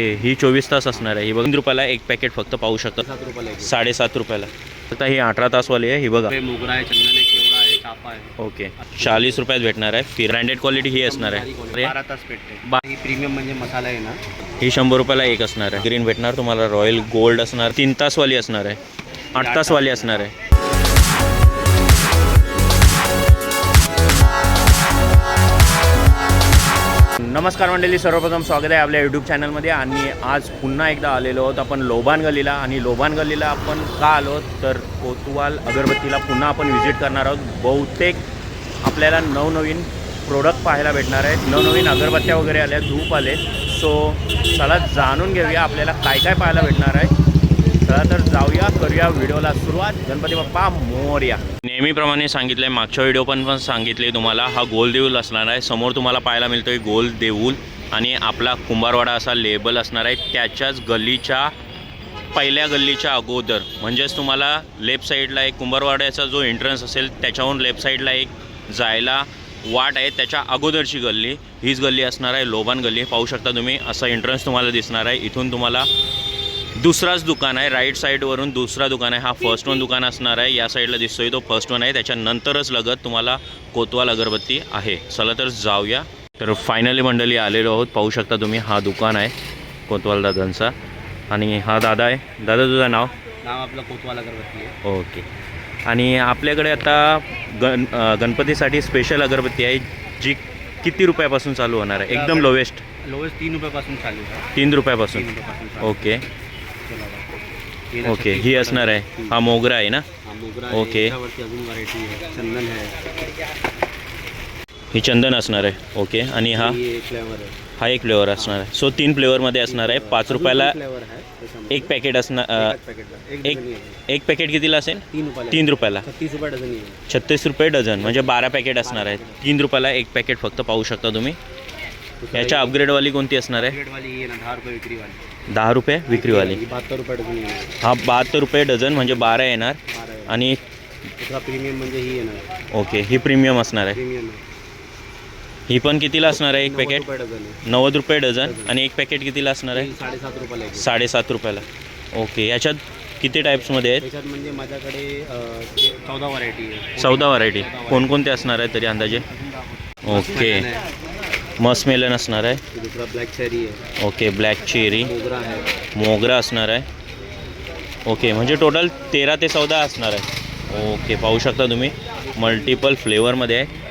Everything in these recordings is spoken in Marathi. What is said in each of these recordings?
हे- चोवीस तास असणार आहे. ही बघा रुपयाला एक पॅकेट फक्त पाहू शकता. सात रुपयाला एक. साडेसात रुपयाला. आता ही अठरा तासवाली आहे ही बघा. मोगरा आहे चंदन आहे केवडा आहे चापा आहे. ओके. चाळीस रुपयात भेटणार आहे. ब्रँडेड क्वालिटी ही असणार आहे. बारा तास भेटते. ही प्रीमियम म्हणजे मसाला आहे ना. ही शंभर रुपयाला एक असणार आहे. ग्रीन भेटणार तुम्हाला. रॉयल गोल्ड असणार. तीन तासवाली असणार आहे. आठ तासवाली असणार आहे. नमस्कार मंडळी सर्वप्रथम स्वागत आहे आपल्या यूट्यूब चॅनलमध्ये आणि आज पुन्हा एकदा आलेलो आहोत आपण लोबान गलीला आणि लोबान गलीला आपण का आलो तर कोतवाल अगरबत्तीला पुन्हा आपण व्हिजिट करणार आहोत. बहुतेक आपल्याला नवनवीन प्रोडक्ट पाहायला भेटणार आहेत. नवनवीन अगरबत्त्या वगैरे आल्या धूप आले. सो चला जाणून घेऊया आपल्याला काय काय पाहायला भेटणार आहे. चला तर जाऊया करूया व्हिडिओला सुरुवात. गणपती बाप्पा मोर्या. नेहमीप्रमाणे सांगितलं आहे मागच्या व्हिडिओ पण पण सांगितले तुम्हाला हा गोल देऊल असणार आहे. समोर तुम्हाला पाहायला मिळतोय गोल देऊल आणि आपला कुंभारवाडा असा लेबल असणार आहे. त्याच्याच गल्लीच्या पहिल्या गल्लीच्या अगोदर. म्हणजेच तुम्हाला लेफ्ट साईडला एक कुंभारवाड्याचा जो एंट्रन्स असेल त्याच्याहून लेफ्ट साईडला एक जायला वाट आहे. त्याच्या अगोदरची गल्ली हीच गल्ली असणार आहे लोबान गल्ली. पाहू शकता तुम्ही असा एंट्रन्स तुम्हाला दिसणार आहे. इथून तुम्हाला दुसराच दुकान आहे. राईट साईडवरून दुसरा दुकान आहे. हा फर्स्ट वन दुकान असणार आहे. या साईडला दिसतोय तो फर्स्ट वन आहे. त्याच्यानंतरच लगत तुम्हाला कोतवाल अगरबत्ती आहे. चला तर जाऊया. तर फायनली मंडळी आलेलो आहोत. पाहू शकता तुम्ही हा दुकान आहे कोतवाल दादांचा. आणि हा दादा आहे. दादा तुझं नाव? नाव आपलं कोतवाल अगरबत्ती आहे. ओके. आणि आपल्याकडे आता गण गणपतीसाठी स्पेशल अगरबत्ती आहे जी किती रुपयापासून चालू होणार आहे? एकदम लोवेस्ट लोवेस्ट तीन रुपयापासून चालू आहे. तीन रुपयापासून. ओके. ओके ही असणार आहे. हा मोगरा आहे ना? ओके. चंदन आहे. ही चंदन असणार आहे. ओके आणि हा? ही एक फ्लेवर आहे. हा एक फ्लेवर असणार आहे. सो तीन फ्लेवरमध्ये असणार आहे. पाच रुपयाला. एक पॅकेट असणार एक एक पॅकेट कितीला असेल? तीन रुपयाला. छत्तीस रुपये डझनी म्हणजे बारा पॅकेट असणार आहे. तीन रुपयाला एक पॅकेट फक्त पाहू शकता तुम्ही. याच्या अपग्रेडवाली कोणती असणार आहे? दहा रुपये विक्रीवाली. ही बहात्तर रुपये डझनी हा बहात्तर रुपये डझन म्हणजे बारा येणार. बारा आहे. आणि दुसरा प्रीमियम म्हणजे ही आहे ना ओके ही प्रीमियम असणार आहे. प्रीमियम आहे. ही पण कितीला असणार आहे एक नव्वद पॅकेट रुपये डझन आहे. नव्वद रुपये डझन. आणि एक पॅकेट कितीला असणार आहे? ही साडेसात रुपयाला आहे साडेसात रुपयाला. ओके याच्यात किती टाईप्समध्ये आहेत? त्याच्यात म्हणजे माझ्याकडे अं, ते चौदा व्हरायटी आहे. चौदा व्हरायटी कोणकोणते असणार आहे तरी अंदाजे? ओके. आहे. मस्मेलन असणार आहे. दुसरा ब्लॅक चेरी आहे. ओके ब्लॅक चेरी मोगरा आहे. मोगरा असणार आहे. ओके म्हणजे टोटल तेरा ते चौदा असणार आहे. ओके पाहू शकता तुम्ही. मल्टिपल फ्लेवरमध्ये आहे.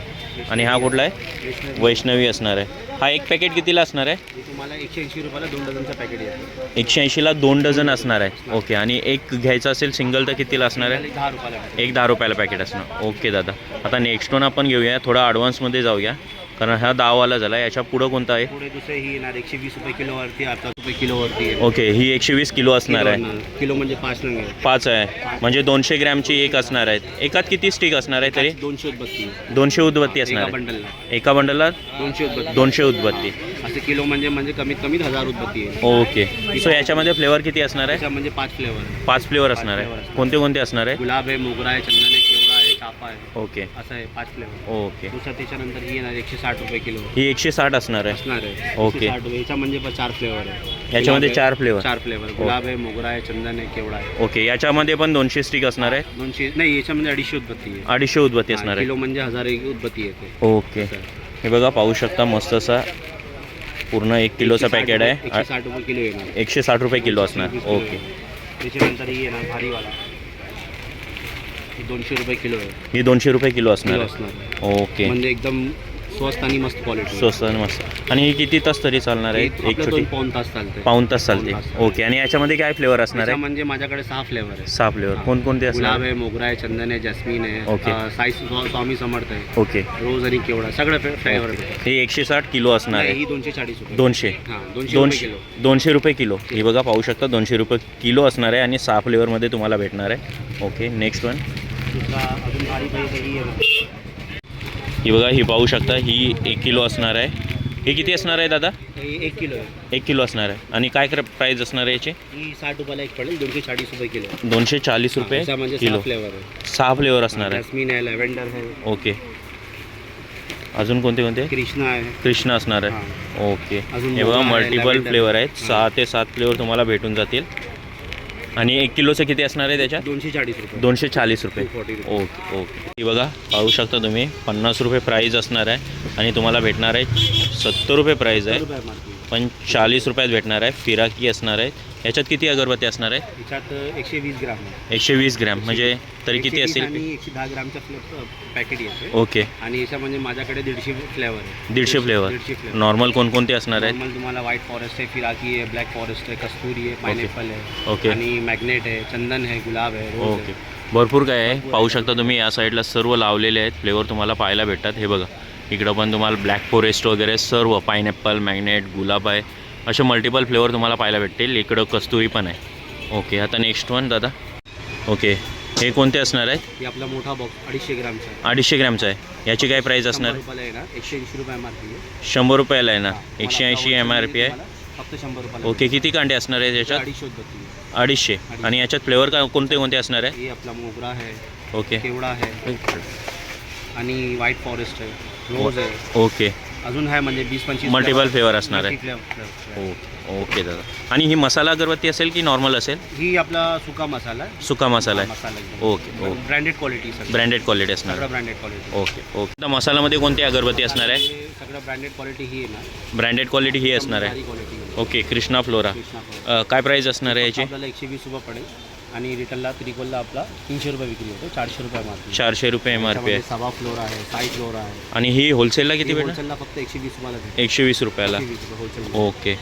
आणि हा कुठला आहे? वैष्णवी. असणार आहे. हा एक पॅकेट कितीला असणार आहे? तुम्हाला एकशे ऐंशी रुपयाला दोन डझनचं पॅकेट येतं एकशे ऐंशीला दोन डझन असणार आहे. ओके आणि एक घ्यायचं असेल सिंगल तर कितीला असणार आहे? एक दहा रुपयाला. एक दहा रुपयाला पॅकेट असणार. ओके दादा. आता नेक्स्ट वन आपण घेऊया. थोडा ॲडव्हान्समध्ये जाऊया. कारण हा दहावाला झाला याच्या पुढं कोणता आहे? पुढे दुसरे ही येणार एकशे वीस रुपये किलोवरती अठरा रुपये किलोवरती आहे ओके ही एकशे वीस किलो असणार आहे. किलो किलो म्हणजे पाच नंग. आहे पाच आहे. म्हणजे दोनशे ग्रॅमची एक असणार आहे. एकात किती स्टिक असणार आहे तरी? दोनशे उदबत्ती. दोनशे उदबत्ती असणार एका आहे बंडलला. एका बंडलला? दोनशे उदबत्ती. दोनशे उदबत्ती. असे किलो म्हणजे म्हणजे कमीत कमी हजार उदबत्ती आहे ओके. सो याच्यामध्ये फ्लेवर किती असणार आहे? त्याच्या म्हणजे पाच फ्लेवर पाच फ्लेवर असणार आहे. असणार. कोणते कोणते असणार आहे? गुलाब आहे मोगरा आहे चंदन आहे आहे आहे ओके. असं आहे पाच फ्लेवर ओके. दुसरा त्याच्यानंतर ही येणार एकशे साठ रुपये किलो. ही एकशे साठ असणार आहे? असणार आहे. ओके. रुपये. म्हणजे पण चार फ्लेवर आहे. याच्यामध्ये आहे- चार फ्लेवर चार फ्लेवर गुलाब आहे मोगरा आहे चंदन आहे केवडा आहे. ओके. याच्यामध्ये पण दोनशे स्टिक असणार आहे? दोनशे नाही याच्यामध्ये अडीचशे उदबत्ती आहे. अडीचशे उदबत्ती हा, असणार आहे. किलो म्हणजे हजार एक उदबत्ती येते. ओके. हे बघा पाहू शकता मस्त असा पूर्ण एक किलोचा पॅकेट आहे. एकशे साठ रुपये किलो येणार. एकशे साठ रुपये किलो असणार. वीस किलो. ओके. आहे. त्याच्यानंतर ही येणार भारीवाला. ही दोनशे रुपये किलो आहे. ही दोनशे रुपये किलो असणार किलो आहे? असणार. ओके. म्हणजे एकदम स्वस्त आणि मस्त क्वालिटी स्वस्त आणि मस्त. आणि ही किती तास तरी चालणार आहे? एक छोटी? दोन पाऊन तास चालते पाऊन तास चालते तास. ओके. आणि याच्यामध्ये काय फ्लेवर असणार आहे? म्हणजे माझ्याकडे सहा फ्लेवर आहे. सहा फ्लेवर हा. कोणकोणते असणार? गुलाब आहे मोगरा आहे चंदन आहे जस्मिन आहे ओके. अं, साई स्वा- स्वामी समर्थ आहे. ओके. रोज आणि केवडा सगळं फ्लेवर हे एकशे साठ किलो असणार ही आहे दोनशे चाळीस रुपये. दोनशे. हां दोनशे रुपये दोनशे किलो. दोनशे रुपये किलो. ही बघा पाहू शकता दोनशे रुपये किलो असणार आहे आणि सहा फ्लेवरमध्ये तुम्हाला भेटणार आहे. ओके नेक्स्ट वन दुसरा अजून भारी पाहिजे ही बघा ही पाहू शकता ही एक किलो असणार आहे. हे किती असणार आहे दादा? एक किलो आहे. एक किलो असणार आहे. आणि काय प्राईज असणार आहे याची? ही साठ रुपयाला एक पडेल दोनशे चाळीस रुपये किलो. दोनशे चाळीस रुपये म्हणजे किलो. फ्लेवर सहा फ्लेवर असणार आहे. लॅव्हेंडर आहे ओके. अजून कोणते कोणते? कृष्णा आहे. कृष्ण असणार आहे. ओके. हे बघा मल्टिपल. फ्लेवर आहेत. सहा ते सात फ्लेवर तुम्हाला भेटून जातील. आणि एक किलोचं किती असणार आहे त्याच्यात? दोनशे चाळीस रुपये. दोनशे चाळीस रुपये. 240 रुपये. Okay okay. ही बघा पाहू शकता तुम्ही पन्नास रुपये प्राईज असणार आहे आणि तुम्हाला भेटणार आहे सत्तर रुपये प्राईज आहे. पण चाळीस रुपयात भेटणार आहे फिराकी असणार आहे. याच्यात किती अगरबत्ती असणार आहे? याच्यात एकशे वीस ग्राम आहे. एकशे वीस ग्रॅम. म्हणजे तरी किती 120 असेल? एकशे दहा ग्रामचा फ्ले- पॅकेट येते ओके. आणि याच्यामध्ये माझ्याकडे दीडशे फ्लेवर आहे. दीडशे फ्लेवर दीडशे फ्लेवर नॉर्मल कोणकोणते असणार आहेत? नॉर्मल तुम्हाला व्हाईट फॉरेस्ट आहे फिराकी आहे ब्लॅक फॉरेस्ट आहे कस्तुरी आहे पायनॅपल आहे ओके. आणि मॅग्नेट आहे चंदन आहे गुलाब आहे रोज ओके. आहे. भरपूर काय आहे. पाहू शकता तुम्ही या साईडला सर्व लावलेले आहेत. फ्लेवर तुम्हाला पाहायला भेटतात. हे बघा. इकडं पण तुम्हाला ब्लॅक फॉरेस्ट वगैरे सर्व पायनॅपल मॅग्नेट गुलाब आहे. असे मल्टिपल फ्लेवर तुम्हाला पाहायला भेटतील. इकडं कस्तुरी पण आहे. ओके आता नेक्स्ट वन दादा. ओके हे कोणते असणार आहेत? हे आपला मोठा बॉक्स अडीचशे ग्रामचा. आहे अडीचशे ग्रॅमचं आहे. याची काय प्राईस असणार? शंभर रुपयाला आहे ना एकशे ऐंशी रुपये एम आर पी आहे. शंभर रुपयाला आहे ना एकशे तुम्हाला ऐंशी एम आर पी आहे तुम्हाला फक्त शंभर रुपयाला ओके किती कांडे असणार आहे त्याच्यात अडीचशे आहे. आणि याच्यात फ्लेवर का कोणते कोणते असणार आहे आपला मोगरा आहे. ओके केवडा आहे. आणि व्हाईट फॉरेस्ट आहे. रोज आहे. ओके अजून आहे म्हणजे वीस पंचवीस मल्टिपल फ्लेवर असणार आहे. ओके ओके दादा. आणि ही मसाला अगरबत्ती असेल की नॉर्मल असेल? ही आपला सुका मसाला आहे. सुका मसाला आहे. मसाला एकदम. Okay okay branded quality sir branded quality असणार सगळं आहे ब्रँडेड क्वालिटी ओके ओके आता मसाल्यामध्ये कोणती अगरबत्ती असणार आहे? सगळं ब्रँडेड क्वालिटी ही आहे ना ब्रँडेड क्वालिटी ही असणार आहे. क्वालिटी ओके कृष्णा फ्लोरा अ, काय प्राईज असणार आहे याची? आपल्याला एकशे वीस रुपये पडेल. आणि रिटर्नला त्रिकोलला आपला तीनशे रुपये विक्री होतो चारशे रुपये मार्केट चारशे रुपये एम आर पी आहे. सभा फ्लोर आहे साई फ्लोर आहे. आणि ही होलसेलला किती भेटणार? होलसेलला फक्त एकशे वीस रुपयाला भेटेल एकशे वीस रुपयाला. रुपये होलसेल ओके.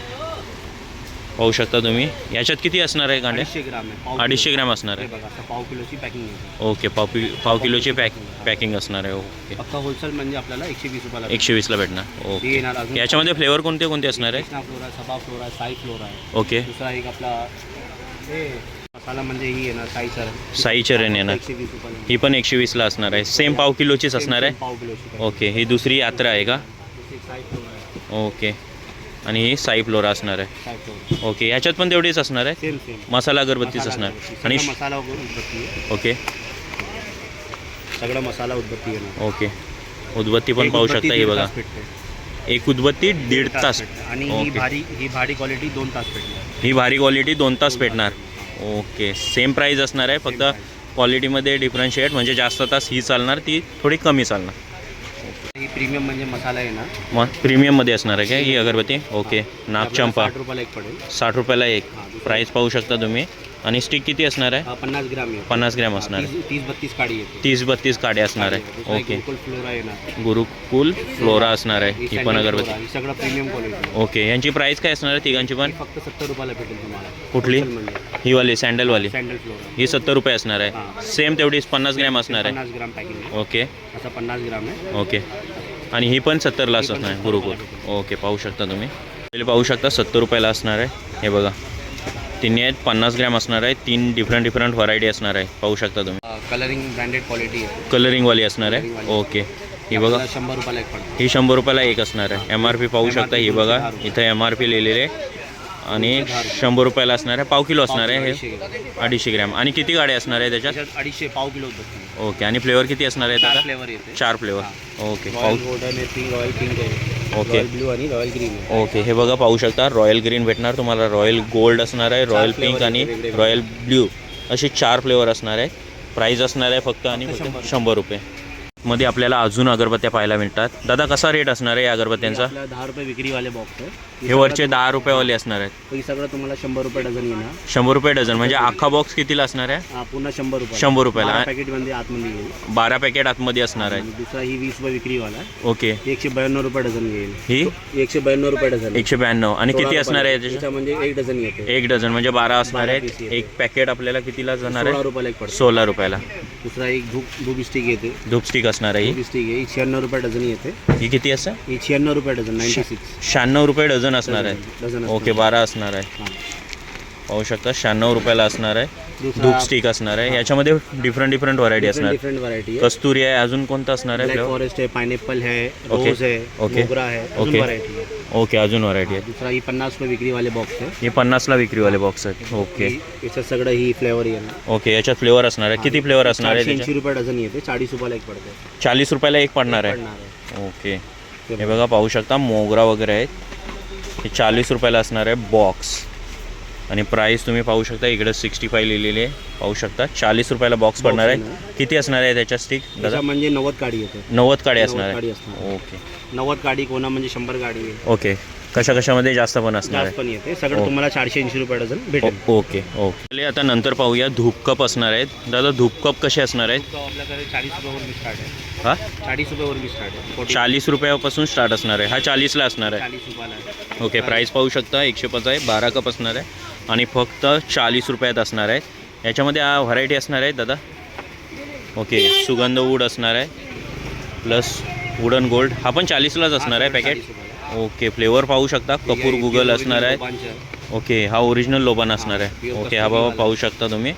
पाहू शकता तुम्ही. याच्यात किती असणार आहे कांडे अडीचशे ग्राम आहे पाव अडीचशे किलो. ग्रॅम असणार हे आहे बघा आता पाव किलोची पॅकिंग येते ओके पाव कि पाव किलोची पॅक पॅकिंग असणार आहे. ओके. फक्त होलसेल म्हणजे आपल्याला एकशे वीस रुपयाला एकशे वीसला भेटणार. भेटेल. ओके. येणार अजून याच्यामध्ये फ्लेवर कोणते कोणते असणार आहे? कृष्णा फ्लोर आहे सभा फ्लोर आहे साई फ्लोर आहे. ओके. दुसरा एक आपला हे मसाला म्हणजे ही येणार साई चरण. येणार एकशे वीस रुपयाला. ही पण एकशे वीसला असणार आहे. सेम पाव किलोचीच असणार आहे? पाव किलोची ओके ही दुसरी यात्रा आहे का? दुसरी साई फ्लोर आहे. ओके आणि ही साई फ्लोरा असणार आहे. साई ओके याच्यात पण तेवढीच असणार आहे? सेम सेम मसाला अगरबत्तीच असणार. आणि सगळं मसाला वगैरे उदबत्ती आहे. ओके सगळं मसाला उदबत्ती येणार ओके उदबत्ती पण एक पाहू उदबत्ती शकता हे दीड बघा. तास पेटते. एक उदबत्ती दीड तास. आणि ही ओके. भारी ही भारी क्वालिटी दोन तास पेटणार ही भारी क्वालिटी दोन तास पेटणार ओके सेम प्राईज असणार आहे फक्त क्वालिटीमध्ये डिफरन्शिएट म्हणजे जास्त तास ही चालणार ती थोडी कमी चालणार. ही प्रीमियम म्हणजे मसाला आहे ना? मग प्रीमियममध्ये असणार आहे का ही अगरबत्ती? ओके नागचंपा. साठ रुपयाला एक पडेल. साठ रुपयाला एक. हा, दुसरं- प्राईस पाहू शकता तुम्ही. आणि स्टिक किती असणार आहे? पन्नास ग्राम आहे पन्नास ग्रॅम असणार आहे. तीस तीस बत्तीस काडी येते. तीस बत्तीस काड्या असणार आहे. ओके गुरुकुल फ्लोरा येणार. गुरुकुल फ्लोरा असणार आहे. ही पण अगरबत्ती. सगळं प्रीमियम क्वालिटी ओके यांची प्राईस काय असणार आहे तिघांची पण? फक्त सत्तर रुपयाला भेटेल तुम्हाला. कुठली? म्हणजे. ही वाली सँडलवाली सँडल फ्लोरा ही सत्तर रुपये असणार आहे. सेम तेवढीच पन्नास ग्रॅम असणार आहे. पन्नास ग्राम पॅकिंग ओके असा पन्नास ग्राम आहे. ओके आणि ही पण सत्तरला असणार आहे 70 गुरुकुल. ओके पाहू शकता तुम्ही. पहिले पाहू शकता सत्तर रुपयाला असणार आहे. हे बघा. तिन्ही आहेत पन्नास ग्रॅम असणार आहे तीन डिफरंट डिफरंट व्हरायटी असणार आहे. पाहू शकता तुम्ही. कलरिंग ब्रँडेड क्वालिटी आहे. कलरिंगवाली असणार आहे. ओके ही बघा. शंभर रुपयाला एक पडते ही शंभर रुपयाला एक असणार आहे. एम आर पी पाहू शकता ही बघा. इथं एम आर पी लिहिलेले आहे. आणि शंभर रुपयाला असणार आहे. पाव किलो असणार आहे हे. अडीचशे ग्रॅम. आणि किती गाड्या असणार आहे त्याच्यात? अडीचशे पाव किलो ओके आणि फ्लेवर किती असणार आहे चार त्याचा फ्लेवर चार फ्लेवर. ओके आहे पिंक रॉयल पिंक आहे. ओके. ब्लू आणि रॉयल ग्रीन. आहे ओके हे बघा पाहू शकता रॉयल ग्रीन भेटणार तुम्हाला. रॉयल गोल्ड असणार आहे रॉयल पिंक आणि. रॉयल ब्ल्यू असे चार फ्लेवर असणार आहे. प्राईज असणार आहे फक्त आणि शंभर. रुपये. मध्ये आपल्याला अजून अगरबत्त्या पाहायला मिळतात. दादा कसा रेट असणार आहे या अगरबत्त्यांचा? दहा रुपये विक्रीवाले बॉक्स आहे. हे वरचे दहा रुपयावाले असणार आहेत. हे सगळं तुम्हाला शंभर रुपये डझन येणार. शंभर रुपये डझन म्हणजे अख्खा बॉक्स कितीला असणार आहे? हा, पुन्हा शंभर रुपये शंभर रुपयाला. पॅकेटमध्ये आतमध्ये येईल. बारा पॅकेट आतमध्ये असणार आहे. दुसरा ही वीस रुपये विक्रीवाला. आहे ओके. ही एकशे ब्याण्णव रुपये डझन येईल. ही? एकशे ब्याण्णव रुपये डझन. एकशे ब्याण्णव. आणि किती असणार आहे. याच्यात याच्यामध्ये एक डझन येते. एक डझन म्हणजे बारा असणार बारा आहेत. piece येते. एक पॅकेट आपल्याला कितीला जाणार सोळा आहे रुपयाला एक पडतो. सोळा रुपयाला. दुसरा एक धूप धूप स्टिक येते. धूपस्टिक असणार आहे धूप स्टिक आहे. ही शहाण्णव रुपये डझन येते. ही ही किती असं? ही शहाण्णव रुपये डझन नाईन्टी सिक्स शहाण्णव रुपये डझन असणार आहे. डझन ओके बारा असणार आहे. पाहू शकता शहाण्णव रुपयाला असणार आहे. दुसरा धूप स्टिक असणार आहे. याच्यामध्ये डिफरंट डिफरंट व्हरायटी असणार. डिफरंट व्हरायटी कस्तुरी आहे अजून कोणतं असणार आहे ब्लॅक फॉरेस्ट आहे पायनॅपल आहे ओके. Rose okay. मोगरा आहे अजून ओके. ओके अजून व्हरायटी आहे. दुसरा ही पन्नास रुपये विक्रीवाले बॉक्स आहे. हे पन्नासला विक्रीवाले बॉक्स आहेत. ओके. ही- याच्यात सगळं ही फ्लेवर येणार ओके याच्यात फ्लेवर असणार आहे. किती फ्लेवर असणार आहे त्याच्यात? ऐंशी रुपये डझन येते चाळीस रुपयाला एक पडते. चाळीस रुपयाला एक पडणार आहे. पडणार आहे. ओके. हे बघा पाहू शकता मोगरा वगैरे आहेत. हे चाळीस रुपयाला असणार आहे बॉक्स. आणि प्राईस तुम्ही पाहू शकता इकडे सिक्स्टी फाय लिहिलेली आहे. पाहू शकता चाळीस रुपयाला बॉक्स पडणार आहे. किती असणार आहे त्याच्या स्टिक दादा? म्हणजे नव्वद गाडी येते. नव्वद काडे असणार आहे. ओके नव्वद गाडी कोणा म्हणजे शंभर गाडी ओके कशा कशामध्ये जास्त पण असणार जास्त आहे पण येते. सगळं हो. तुम्हाला चारशे ऐंशी रुपये डझन भेटेल. ओ- ओके. ओके आता नंतर पाहूया धूप कप असणार आहेत. दादा धूप कप कसे असणार आहेत? तो आपल्याकडे चाळीस रुपयावर स्टार्ट आहे. हा? चाळीस रुपयावर स्टार्ट आहे. फोर्टी चाळीस रुपयापासून स्टार्ट असणार आहे. हा चाळीसला असणार आहे. चाळीस रुपयाला आहे. ओके प्राईस पाहू शकता. एकशे पाच आहे. बारा कप असणार आहे. आणि फक्त चाळीस रुपयात असणार आहे. याच्यामध्ये हा व्हरायटी असणार आहे दादा? ओके सुगंध वूड असणार आहे. प्लस वुडन गोल्ड हा पण चाळीसलाच असणार आहे हा, पॅकेट 40 रुपयाला. ओके फ्लेवर पाहू शकता. कपूर गुगल असणार आहे. ओके हा ओरिजिनल लोबान असणार आहे. ओके हा बाबा. पाहू शकता तुम्ही.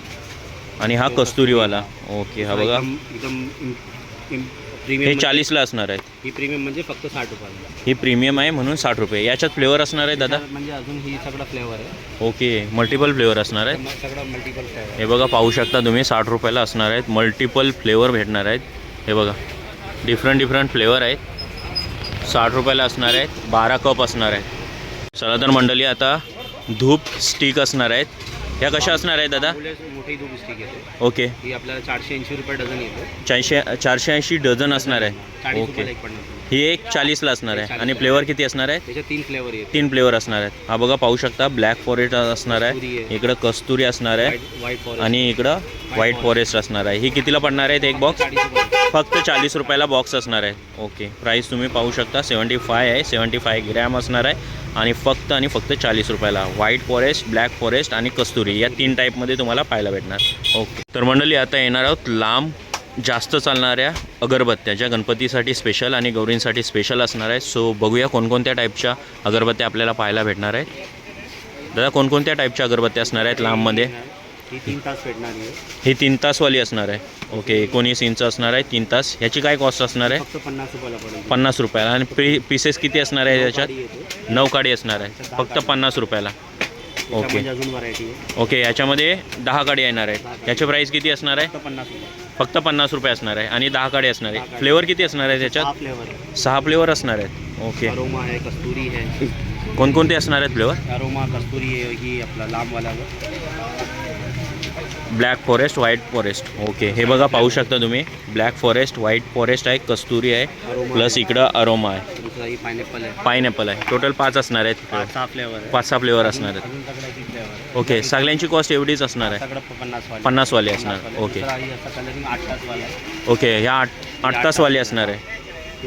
आणि हा कस्तुरीवाला. ओके हा बघा. हे प्रीमियम चाळीसला असणार आहे. ही प्रीमियम म्हणजे फक्त साठ रुपयाला. ही प्रीमियम आहे म्हणून साठ रुपये. याच्यात फ्लेवर असणार आहे दादा? म्हणजे अजून ही सगळं फ्लेवर आहे. ओके मल्टिपल फ्लेवर असणार आहे. सगळं मल्टिपल फ्लेवर हे बघा पाहू शकता तुम्ही साठ रुपयाला असणार आहेत. मल्टिपल फ्लेवर भेटणार आहेत. हे बघा डिफरंट डिफरंट फ्लेवर आहेत. साठ रुपयाला असणार आहेत बारा कप असणार आहेत. चला तर मंडळी आता धूप स्टिक असणार आहेत. ह्या कशा असणार आहेत दादा? मोठी दूध स्टिक येते ओके. ही आपल्याला चारशे ऐंशी रुपये डझन येते. चारशे चारशे ऐंशी डझन असणार आहे. ओके. ही एक चाळीसला असणार आहे. आणि फ्लेवर किती असणार आहे? तीन फ्लेवर तीन फ्लेवर असणार आहेत. हा बघा पाहू शकता ब्लॅक फॉरेस्ट असणार आहे. आहे. इकडं कस्तुरी असणार आहे. आणि इकडं व्हाईट फॉरेस्ट असणार आहे. ही कितीला पडणार आहेत एक बॉक्स फक्त चाळीस रुपयाला बॉक्स असणार आहे. ओके. प्राईस तुम्ही पाहू शकता सेवन्टी फाय आहे. सेवन्टी फाय ग्रॅम असणार आहे. आणि फक्त आणि फक्त चाळीस रुपयाला. व्हाईट फॉरेस्ट ब्लॅक फॉरेस्ट आणि कस्तुरी या तीन टाईपमध्ये तुम्हाला पाहायला भेटणार. ओके तर मंडळी आता येणार आहोत लांब जास्त चालणाऱ्या अगरबत्त्या ज्या गणपतीसाठी स्पेशल आणि गौरींसाठी स्पेशल असणार आहे सो बघूया कोणकोणत्या टाईपच्या अगरबत्त्या आपल्याला पाहायला भेटणार आहेत. दादा कोणकोणत्या टाईपच्या अगरबत्त्या असणार आहेत लांबमध्ये? ही तीन तास भेटणारी आहे. ही तीन तासवाली असणार आहे. ओके एकोणीस इंच असणार आहे तीन तास. ह्याची काय कॉस्ट असणार आहे? फक्त पन्नास रुपयाला पडेल. पन्नास रुपयाला. आणि पी पीसेस किती असणार आहे गाडी त्याच्यात येते. नऊ काडी असणार आहे. फक्त पन्नास रुपयाला. ओके. त्याच्यामध्ये अजून व्हरायटी आहे. ओके याच्यामध्ये दहा काडी येणार आहेत याची प्राईस किती असणार आहे? फक्त पन्नास रुपये. फक्त पन्नास रुपये असणार आहे. आणि दहा काडी असणार आहे. फ्लेवर किती असणार आहे त्याच्यात? फ्लेवर आहे. सहा फ्लेवर असणार आहेत. ओके. अरोमा आहे कस्तुरी आहे. कोणकोणते असणार आहेत फ्लेवर अरोमा कस्तुरी आहे ही आपला लांबवाला black forest white forest. Okay हे बघा पाहू शकता तुम्ही. ब्लॅक फॉरेस्ट व्हाईट फॉरेस्ट आहे कस्तुरी आहे प्लस इकडं अरोमा आहे. ही पायनॅपल आहे. पायनॅपल आहे. टोटल पाच असणार आहेत पाच सहा फ्लेवर असणार आहेत. ओके सगळ्यांची कॉस्ट एवढीच असणार आहे. पन्नासवाली. असणार. ओके. ओके ह्या आठ आठ तासवाली असणार आहे.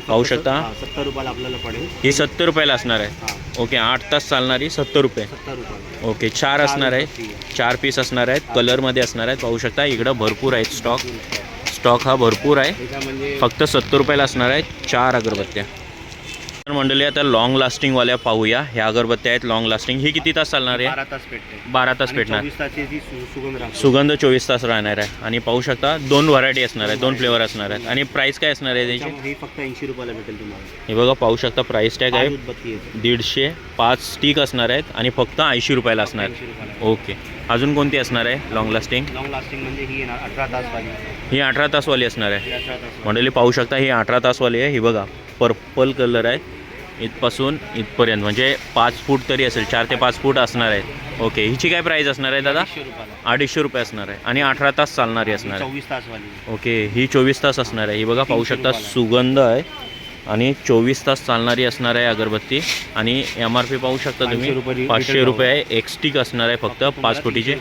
पाहू शकता. हा, सत्तर रुपयाला आपल्याला पडेल. ही सत्तर रुपयाला असणार आहे. ओके आठ तास चालणारी सत्तर रुपये. ओके चार असणार आहे. आहे. चार पीस असणार आहेत. कलरमध्ये असणार आहेत. पाहू शकता इकडं भरपूर आहेत स्टॉक स्टॉक हा भरपूर आहे. फक्त सत्तर रुपयाला असणार आहेत चार अगरबत्त्या. तर मंडळी आता लॉंग लास्टिंगवाल्या पाहूया. ह्या अगरबत्त्या आहेत लॉंग लास्टिंग ही किती तास चालणार आहे? बारा तास पेटते. बारा तास पेटणार. चोवीस सु- सुगंध राहते. सुगंध चोवीस तास राहणार आहे. आणि पाहू शकता दोन व्हरायटी असणार आहेत दोन फ्लेवर असणार आहेत. आणि प्राईस काय असणार आहे त्याची? ही फक्त ऐंशी रुपयाला भेटेल तुम्हाला. हे बघा पाहू शकता प्राईस टॅग आहे. उदबत्ती आहे. दीडशे पाच स्टिक असणार आहेत आणि फक्त ऐंशी रुपयाला असणार ऐंशी रुपयाला. ओके अजून कोणती असणार आहे लॉंग लास्टिंग लॉंग लास्टिंग म्हणजे ही येणार अठरा तास वाली ही अठरा तासवाली असणार आहे. ही अठरा तास मंडळी पाहू शकता ही अठरा तासवाली आहे. ही बघा पर्पल कलर आहे. इथपासून इथपर्यंत म्हणजे पाच फूट तरी असेल चार ते पाच फूट असणार आहेत ओके हिची काय प्राईस असणार आहे दादा? अडीचशे रुपये असणार आहे. आणि अठरा तास चालणारी असणार आहे. चोवीस तास वाली ओके ही चोवीस तास असणार आहे. ही बघा पाहू शकता. सुगंध आहे. आणि चोवीस तास चालणारी असणार आहे अगरबत्ती. आणि एम आर पी पाहू शकता तुम्ही. पाचशे रुपये आहे. एक स्टिक असणार आहे फक्त पाच फुटीचे.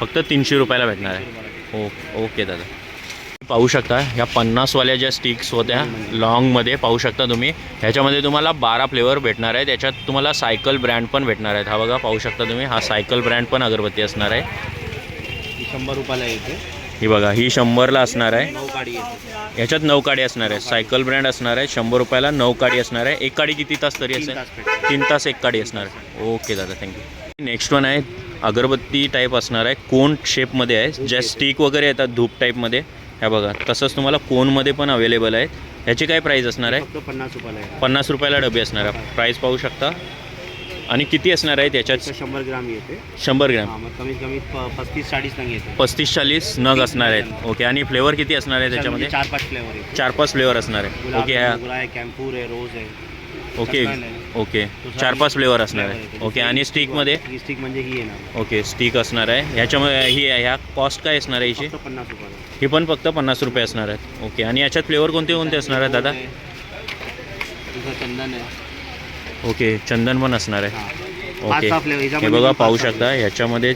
फक्त तीनशे रुपयाला भेटणार आहे. ओके ओके दादा. पाहू शकता ह्या पन्नासवाल्या ज्या स्टिक्स होत्या लॉंगमध्ये पाहू शकता तुम्ही. ह्याच्यामध्ये तुम्हाला बारा फ्लेवर भेटणार आहे त्याच्यात तुम्हाला सायकल ब्रँड पण भेटणार आहेत. हा बघा पाहू शकता तुम्ही. हा सायकल ब्रँड पण अगरबत्ती असणार आहे. शंभर रुपयाला येते ही बघा ही शंभरला असणार आहे. ह्याच्यात नऊ काडी असणार आहे. सायकल ब्रँड असणार आहे. शंभर रुपयाला नऊ काडी असणार आहे. एक काडी किती तास तरी असेल? तीन तास एक काडी असणार आहे. ओके दादा थँक्यू नेक्स्ट वन आहे अगरबत्ती टाईप असणार आहे. कोन शेपमध्ये आहे? ज्या स्टिक वगैरे येतात धूप टाईपमध्ये ह्या बघा तसंच तुम्हाला कोनमध्ये पण अवेलेबल आहे ह्याची काय प्राईस असणार आहे? पन्नास रुपयाला आहे. पन्नास रुपयाला डबे असणार आहे. प्राईस पाहू शकता. आणि किती असणार आहे त्याच्यात त्याचं शंभर ग्राम येते. शंभर ग्रॅम. कमीत कमी पस्तीस चाळीस नग येते. पस्तीस चाळीस नग असणार आहेत. ओके आणि फ्लेवर किती असणार आहे त्याच्यामध्ये? चार पाच फ्लेवर चार पाच फ्लेवर असणार आहे. ओके कॅम्पूर आहे रोज आहे. ओके. ओके. चार पाच फ्लेवर असणार आहे. ओके आणि स्टिकमध्ये स्टिक म्हणजे ही येणार. ओके स्टिक असणार आहे. ह्याच्यामध्ये ही ह्या कॉस्ट काय असणार आहे याची पन्नास रुपयाला ही पण फक्त पन्नास रुपये असणार आहेत. ओके आणि याच्यात फ्लेवर कोणते कोणते असणार आहेत दादा? चंदन आहे. ओके चंदन पण असणार आहे. ओके. हे बघा पाहू शकता याच्यामध्ये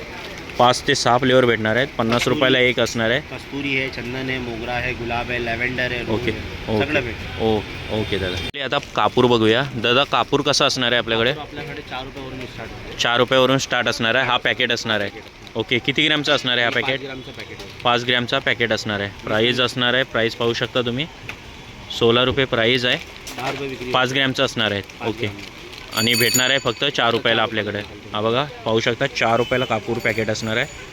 पाच ते सहा फ्लेवर भेटणार आहेत. पन्नास रुपयाला एक असणार आहे. कस्तुरी आहे चंदन आहे मोगरा आहे गुलाब आहे लॅव्हेंडर आहे ओके. ओके. ओ ओके दादा. आता कापूर बघूया. दादा कापूर कसा असणार आहे आपल्याकडे? आपल्याकडे चार रुपयावरून स्टार्ट चार रुपयावरून स्टार्ट असणार आहे. हा पॅकेट असणार आहे. ओके किती ग्रॅमचा असणार आहे हा पॅकेट पाच ग्रॅमचा पॅकेट असणार आहे. प्राईज असणार आहे. प्राईस पाहू शकता तुम्ही. सोळा रुपये प्राईज आहे. पाच ग्रॅमचं असणार आहे. ओके. आणि भेटणार आहे फक्त चार रुपयाला आपल्याकडे. हा बघा पाहू शकता चार रुपयाला कापूर पॅकेट असणार आहे.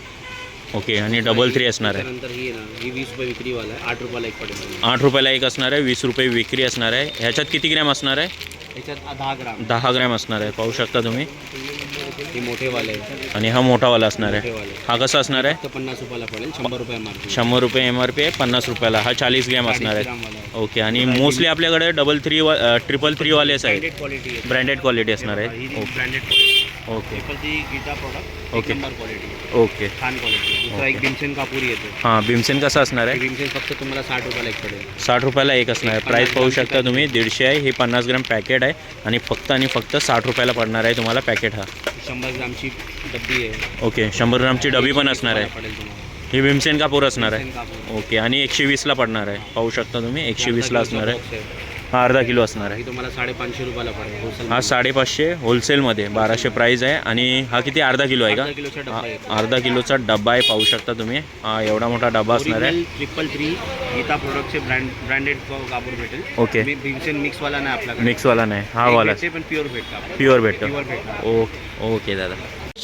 ओके आणि डबल थ्री असणार आहे. ही ही वीस रुपये विक्रीवाला आहे. आठ रुपयाला एक पडेल. आठ रुपयाला एक असणार आहे वीस रुपये विक्री असणार आहे. ह्याच्यात किती ग्रॅम असणार आहे? दहा ग्राम. असणार आहे. पाहू शकता तुम्ही. हे मोठेवाले आणि हा मोठावाला असणार आहे. हा कसा असणार आहे? पन्नास रुपयाला पडेल. शंभर रुपये शंभर रुपये एम आर पी आहे पन्नास रुपयाला. हा चाळीस ग्रॅम असणार आहे. ओके आणि मोस्टली आपल्याकडे डबल थ्री वा ट्रिपल थ्रीवालेच ब्रँडेड क्वालिटी आहे. ब्रँडेड क्वालिटी असणार आहे. Branded okay ट्रिपलची Geeta product okay. Number quality okay छान क्वालिटी दुसरा एक भीमसेन कापूर येतो. हां भीमसेन कसा असणार आहे? भीमसेन फक्त तुम्हाला साठ रुपयाला एक पडेल साठ रुपयाला एक असणार आहे. प्राईस पाहू शकता तुम्ही. दीडशे आहे. हे पन्नास ग्रॅम पॅकेट आहे. आणि फक्त आणि फक्त साठ रुपयाला पडणार आहे तुम्हाला पॅकेट हा. शंभर ग्रामची डब्बी आहे. ओके शंभर ग्रामची डबी पण असणार आहे. पडेल तुम्हाला. ही भीमसेन कापूर असणार आहे. भीमसेन कापूर ओके आणि एकशे वीसला पडणार आहे. पाहू शकता तुम्ही. एकशे वीसला असणार आहे. हा अर्धा किलो असणार आहे. तुम्हाला साडेपाचशे रुपयाला पडेल होलसेल हा साडेपाचशे होलसेलमध्ये बाराशे प्राईज आहे आणि हा किती? अर्धा किलो आहे का? अर्धा किलोचा डब्बा हा, येतो अर्धा किलोचा डब्बा आहे पाहू शकता तुम्ही. हा एवढा मोठा डब्बा असणार आहे. ट्रिपल थ्री गीता प्रोडक्टचे ब्रँड ब्रँडेड कापूर भेटेल. ओके मी भीमसेन मिक्सवाला नाही आपल्याकडे. मिक्सवाला नाही. हा एक वाला. भेटते पण प्युअर भेटतं प्युअर भेटतं. प्युअर भेटणार ओके ओके दादा.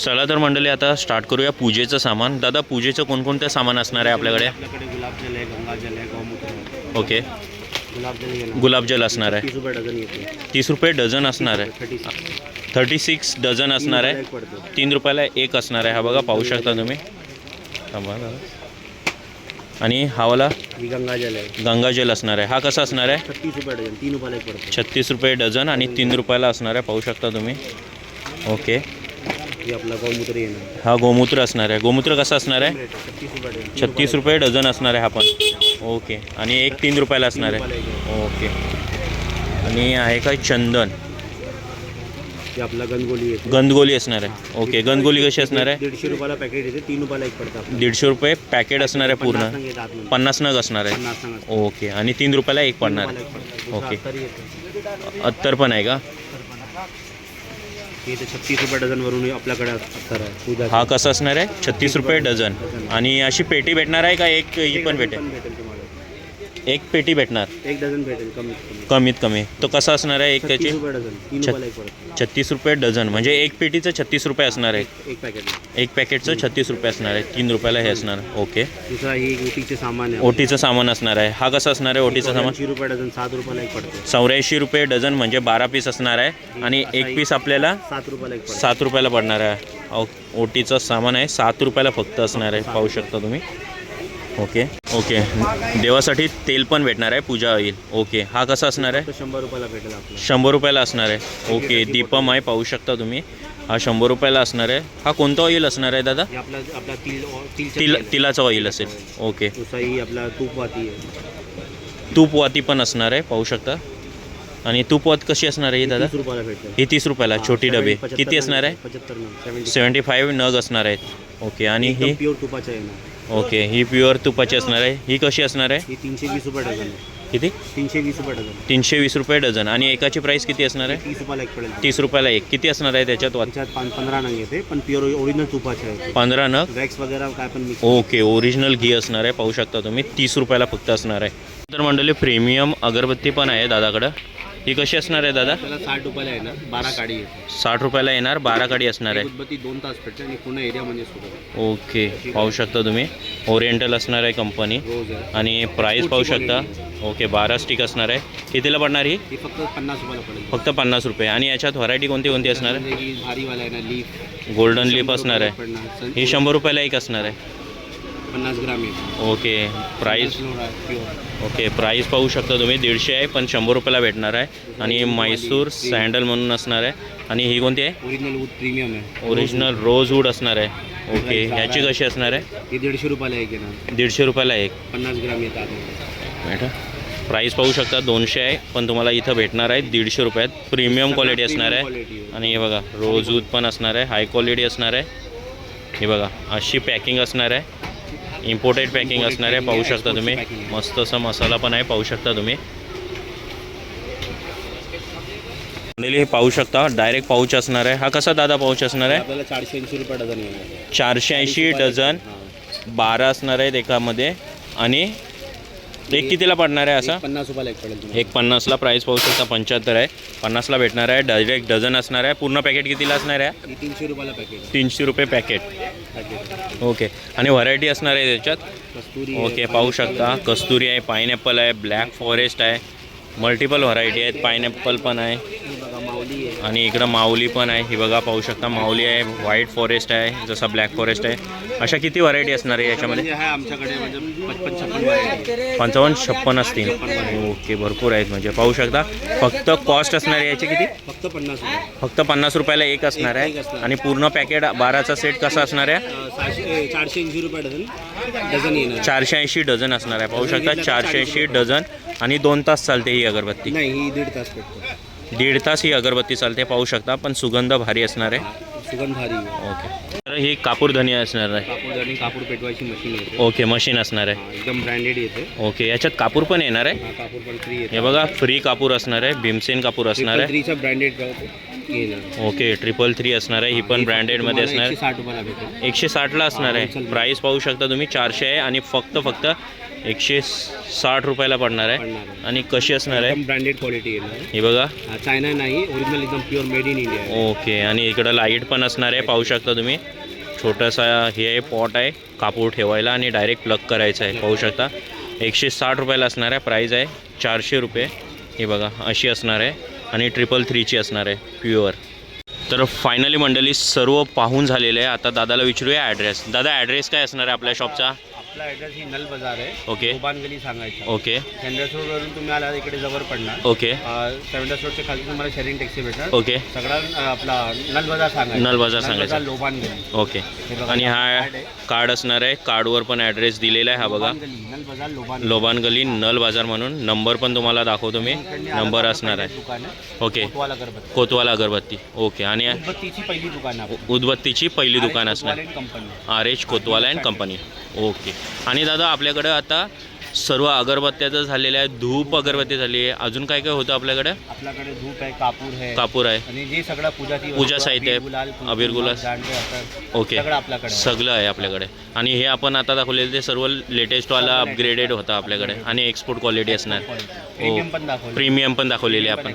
चला तर मंडळी आता स्टार्ट करूया पूजेचं सामान. दादा पूजेचं कोणकोणतं सामान असणार आहे आपल्याकडे? आपल्याकडे गुलाबजल आहे गंगाजल आहे गौमूत्र आहे. ओके गुलाबजल असणार आहे. तीस रुपये डझन असणार आहे. Thirty six. डझन असणार आहे. तीन रुपयाला एक असणार आहे. हा बघा पाहू शकता तुम्ही. आणि हा वाला ही गंगाजल आहे. गंगाजल असणार आहे. हा कसा असणार आहे? छत्तीस रुपये डझन तीन रुपयाला एक पडतो. छत्तीस रुपये डझन आणि तीन रुपयाला असणार आहे. पाहू शकता तुम्ही. ओके. ही आपला गौमूत्र येणार. हा गोमूत्र असणार आहे. गोमूत्र कसा असणार आहे? छत्तीस रुपये डझन असणार आहे हा पण. ओके. आणि एक तीन रुपयाला असणार आहे. ओके. आणि आहे काय चंदन? आपला गणगोली येते गंदगोली असणार आहे. ओके. गंदगोली कशी असणार आहे? दीडशे रुपयाला पॅकेट येते. तीन रुपयाला एक पडतं आपलं. दीडशे रुपये पॅकेट असणार आहे पूर्ण. पन्नास नग असणार आहे. ओके. आणि तीन रुपयाला एक पडणार. दुसरं ओके. अत्तरी पण आहे का? ते छत्तीस रुपये डझनवरून आपल्याकडे अत्तर आहे. हा कसा असणार आहे? छत्तीस रुपये डझन. आणि अशी पेटी भेटणार आहे का? एक ही पण भेटेल. एक पेटी भेटणार? एक डझन भेटेल कमीत कमी. कमीत कमी. तो कसा असणार आहे एक त्याची? छत्तीस रुपये डझन तीन छत- रुपयाला एक पडतं छत्तीस रुपये डझन. म्हणजे एक पेटीचं छत्तीस रुपये असणार आहे. एक पॅकेट एक पॅकेटचं छत्तीस रुपये असणार आहे. तीन रुपयाला हे असणार. ओके. दुसरा ही ओटीचे सामान आहे. ओटीचं सामान असणार आहे. हा कसा असणार आहे ओटीचं सामान? ऐंशी रुपये डझन सात रुपयाला एक पडतो. चौऱ्याऐंशी रुपये डझन म्हणजे बारा पीस असणार आहे. आणि एक पीस आपल्याला सात रुपयाला एक पडतो. सात रुपयाला पडणार आहे. ओ- ओटीचं सामान आहे. सात रुपयाला फक्त असणार आहे. पाहू शकता तुम्ही. ओके. ओके. देवासाठी तेल पण भेटणार आहे पूजा ऑइल ओके. हा कसा असणार आहे? शंभर रुपयाला भेटेल शंभर रुपयाला असणार आहे. ओके. दीपम आहे पाहू शकता तुम्ही. हा शंभर रुपयाला असणार आहे. हा कोणता ऑइल असणार आहे दादा? हे आपला आपला तिल तिलचं तिल तेल आहे. तिलाचा ऑइल असेल. ओके. आपला तूपवाती आहे. तूपवाती पण असणार आहे पाहू शकता. आणि तूपवात कशी असणार आहे ही दादा? तीस रुपयाला भेटेल. ही तीस रुपयाला. छोटी डबे. किती असणार आहे? सेवन्टी फाईव्ह नग असणार आहेत. ओके. आणि ही? प्युअर तुपाचं आहे ना. ओके ही प्युअर तुपाची असणार आहे. ही कशी असणार आहे? ही तीनशे वीस रुपये डझन आहे. किती? तीनशे वीस रुपये डझन तीनशे वीस रुपये डझन. आणि एकाची प्राईस किती असणार आहे? तीस रुपयाला एक पडेल. तीस रुपयाला एक. किती असणार आहे त्याच्यात? वात त्याच्यात पाच पंधरा नग येते पण प्युअर ओरिजिनल तुपाचे आहे पंधरा नग? वॅक्स वगैरे काय पण मिक्स ओके ओरिजिनल घी असणार आहे. पाहू शकता तुम्ही. तीस रुपयाला फक्त असणार आहे. तर मंडळी प्रीमियम अगरबत्ती पण आहे दादाकडं. ही कशी असणार आहे दादा? त्याला साठ रुपयाला येणार बारा काडी येते साठ रुपयाला येणार बारा काडी असणार आहे. उदबत्ती दोन तास पेटते आणि पूर्ण एरियामध्ये सुरू आहे. ओके पाहू शकता तुम्ही. ओरिएंटल असणार आहे कंपनी रोज आहे. आणि प्राईस पाहू शकता. ओके बारा स्टिक असणार आहे. कितीला पडणार ही? फक्त पन्नास रुपयाला पडेल. फक्त पन्नास रुपये. आणि याच्यात व्हरायटी कोणती कोणती असणार म्हणजे की भारीवाला आहे ना लीफ आहे गोल्डन लिप असणार आहे. ही शंभर रुपयाला एक असणार आहे. पन्नास ग्राम आहे. Okay price pure okay price पाहू शकता तुम्ही दीडशे आहे पण शंभर रुपयाला भेटणार आहे. आणि म्हैसूर सँडल म्हणून असणार आहे. आणि ही कोणती आहे? ओरिजिनल वूड प्रीमियम आहे. ओरिजिनल रोजवूड असणार आहे. ओके ह्याची कशी असणार आहे? ही दीडशे रुपयाला एक येणार दीडशे रुपयाला एक. पन्नास ग्राम येतात. भेटा प्राईस पाहू शकता दोनशे आहे पण तुम्हाला इथं भेटणार आहे दीडशे रुपयात. प्रीमियम क्वालिटी असणार आहे. आहे. आणि हे बघा रोजवूड पण असणार आहे हाय क्वालिटी असणार आहे. हे बघा अशी पॅकिंग असणार आहे. इम्पोर्टेड पॅकिंग असणार आहे पाहू शकता तुम्ही. मस्त असा मसाला पण आहे पाहू शकता तुम्ही. हे पाहू शकता डायरेक्ट पाऊच असणार आहे. हा कसा दादा पाऊच असणार आहे? चारशे ऐंशी रुपये डझन चारशे ऐंशी डझन. बारा असणार आहेत एकामध्ये. आणि एक कितीला पडणार आहे असा? एक पन्नास रुपयाला एक पडेल एक पन्नासला प्राईस पाहू शकता पंच्याहत्तर आहे. पन्नासला भेटणार आहे. डायरेक्ट डझन असणार आहे. पूर्ण पॅकेट कितीला असणार आहे? तीनशे रुपयाला पॅकेट तीनशे रुपये पॅकेट ओके आणि व्हरायटी असणार आहे त्याच्यात? कस्तुरी ओके पाहू शकता. कस्तुरी आहे पायनॅपल आहे ब्लॅक फॉरेस्ट आहे. मल्टिपल व्हरायटी आहेत. पायनॅपल पण आहे. आणि इकडं माऊली पण आहे. ही बघा पाहू शकता माऊली आहे व्हाईट फॉरेस्ट आहे जसा ब्लॅक फॉरेस्ट आहे. अशा किती व्हरायटी असणार आहे याच्यामध्ये? म्हणजे आमच्याकडे म्हणजे. पंचावन्न छप्पन असतील. ओके भरपूर आहेत. म्हणजे पाहू शकता फक्त कॉस्ट असणार आहे याची किती? फक्त पन्नास फक्त पन्नास रुपयाला एक असणार आहे. आणि पूर्ण पॅकेट बाराचा सेट कसा असणार आहे? चारशे ऐंशी रुपये डझन चारशे ऐंशी डझन असणार आहे. पाहू शकता चारशे ऐंशी डझन आणि दोन तास चालते ही अगरबत्ती. नाही ही दीड तास दीड तास ही अगरबत्ती चालते पाहू शकता पण सुगंध भारी असणार आहे. सुगंध भारी. आहे. ओके. तर ही कापूरधनी असणार आहे. कापूर आणि कापूर पेटवायची मशीन येते. ओके मशीन असणार आहे. हा, एकदम ब्रँडेड येते. ओके याच्यात कापूर पण येणार आहे. हा, कापूर पण फ्री येते. हे बघा फ्री कापूर असणार आहे भीमसेन कापूर असणार आहे. थ्रीचा ब्रँडेड येणार. ओके ट्रिपल थ्री असणार आहे ही पण ब्रँडेडमध्ये असणार. एकशे आहे साठ रुपयाला भेटेल. एकशे साठला असणार आहे. प्राईस पाहू शकता तुम्ही चारशे आहे आणि फक्त फक्त एकशे साठ रुपयाला पडणार आहे. पडणार. आणि कशी असणार आहे? ब्रँडेड क्वालिटी येणार हे बघा. हा, चायना नाही ओरिजिनल एकदम प्युअर मेड इन इंडिया आहे. ओके आणि इकडं लाइट पण असणार आहे पाहू शकता तुम्ही. छोटासा हे आहे पॉट आहे कापूर ठेवायला आणि डायरेक्ट प्लग करायचं आहे पाहू शकता. एकशे साठ रुपयाला असणार आहे प्राईज आहे चारशे रुपये. हे बघा अशी असणार आहे. आणि ट्रिपल थ्रीची असणार आहे प्युअर तर फायनली मंडळी सर्व पाहून झालेलं आहे. आता दादाला विचारूया ॲड्रेस दादा ॲड्रेस काय असणार आहे आपल्या शॉपचा आपला ॲड्रेस ही नल बाजार आहे. ओके. गोबान गली सांगायचं. ओके. सेंडर्स रोडवरून तुम्ही आला इकडे जवळ पडणार. ओके. सेंडर्स रोडच्या खाली तुम्हाला शेअरिंग टॅक्सी भेटणार. ओके. सगळा आपला नल बाजार सांगायचं. नल बाजार सांगायचं. लोबान गली. ओके. आणि हा. कार्ड असणार आहे. कार्डवर पण ॲड्रेस दिलेला आहे हा बघा. लोबान गली नल बाजार लोबान लोबान गली नल बाजार म्हणून. नंबर पण तुम्हाला दाखवतो मी. नंबर असणार आहे. ओके. कोतवाल अगरबत्ती. ओके. आणि उदबत्तीची पहिली दुकान आहे आपली. उदबत्तीची पहिली दुकान असणार. R H Kotwal and company. Okay. आणि दादा आपल्याकडे आता सर्व अगरबत्त्याचं झालेलं आहे धूप अगरबत्ती झाली आहे. अजून काय काय होतं आपल्याकडे? आपल्याकडे धूप आहे कापूर आहे. कापूर आहे. आणि जे सगळं पूजा वस्तू, साहित्य आहे. अबीर गुलाल. ओके. सगळं आपल्याकडे. आहे. सगळं आहे आपल्याकडे. आणि हे आपण आता दाखवलेलं ते सर्व लेटेस्टवाला अपग्रेडेड होतं आपल्याकडे. आणि एक्सपोर्ट क्वालिटी असणार. प्रीमियम पण दाखवलं प्रीमियम पण दाखवलेली आहे आपण.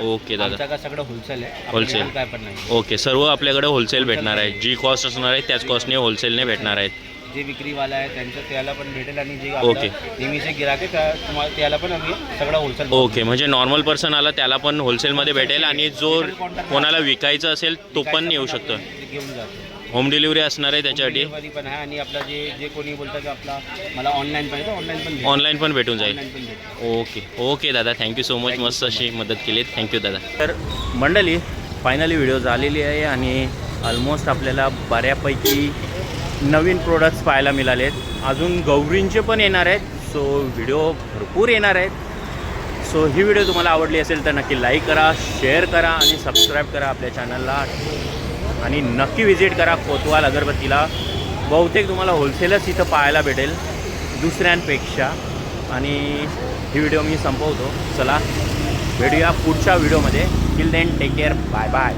ओके दादा. सगळं होलसेल आहे. Wholesale. आपल्याकडे काय पण नाही. ओके सर्व आपल्याकडे होलसेल भेटणार आहे. जी कॉस्ट असणार आहे त्याच कॉस्टने होलसेलने भेटणार आहेत. जे विक्रीवाला आहे त्यांचं त्याला पण भेटेल आणि जे ओके. नेहमीचे गिराक आहे त्या तुम्हाला त्याला पण आम्ही सगळं होलसेल ओके म्हणजे नॉर्मल पर्सन आला त्याला पण होलसेलमध्ये भेटेल आणि जो कोणाला विकायचं असेल तो पण येऊ शकतो. घेऊन जातो. होम डिलिव्हरी असणार आहे त्याच्यासाठी. डिलिव्हरी पण आहे आणि आपला जे जे कोणी बोलतं की आपला मला ऑनलाईन पाहिजे ऑनलाईन पण. ऑनलाईन पण भेटून जाईल. ऑनलाईन पण भेटेल. ओके ओके दादा. थँक्यू सो मच मस्त अशी मदत केली थँक्यू दादा. तर मंडळी फायनली व्हिडिओ झालेली आहे आणि ऑलमोस्ट आपल्याला बऱ्यापैकी नवीन प्रोडक्ट्स पाहायला मिळाले आहेत. अजून गौरींचे पण येणार आहेत. सो व्हिडिओ भरपूर येणार आहेत. सो ही व्हिडिओ तुम्हाला आवडली असेल तर नक्की लाईक करा शेअर करा आणि सबस्क्राईब करा आपल्या चॅनलला आणि नक्की विजिट करा कोतवाल अगरबत्तीला. बहुतेक तुम्हाला होलसेलच इथं पाहायला भेटेल दुसऱ्यांपेक्षा. आणि ही व्हिडिओ मी संपवतो. चला भेटूया पुढच्या व्हिडिओमध्ये till then take care bye bye